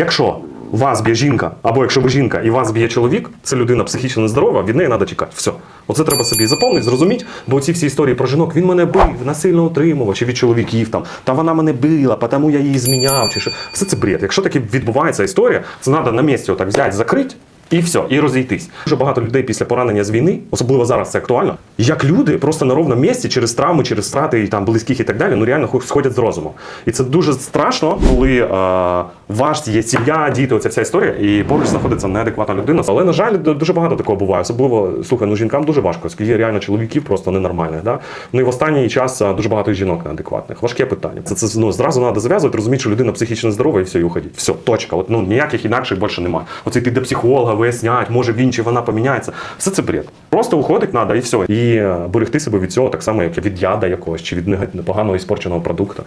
Якщо вас б'є жінка, або якщо ви жінка і вас б'є чоловік, це людина психічно нездорова, від неї треба тікати. Все. Оце треба собі запомнити, зрозуміти, бо ці всі історії про жінок, він мене бив, насильно отримував, чи від чоловіків там, та вона мене била, тому я її зміняв, чи що. Все це бред. Якщо таки відбувається історія, це треба на місці отак взяти, закрити. І все, і розійтись. Дуже багато людей після поранення з війни, особливо зараз це актуально. Як люди просто на ровному місці через травми, через страти і там близьких і так далі, ну реально хо- сходять з розуму. І це дуже страшно, коли е, ваш є сім'я, діти, оця вся історія, і поруч знаходиться неадекватна людина. Але на жаль, дуже багато такого буває. Особливо слухай, ну жінкам дуже важко, оскільки реально чоловіків просто ненормальних. Да? Ну і в останній час е, дуже багато жінок неадекватних. Важке питання. Це, це ну, зразу треба зав'язувати, розуміти, що людина психічно здорова і все, і уходіть. Все, точка. От, ну ніяких інакших більше немає. Оце йти до психолога, вияснять, може він чи вона поміняється. Все це бред. Просто уходить треба і все. І е, берегти себе від цього так само, як від яда якогось чи від поганого і спорченого продукту.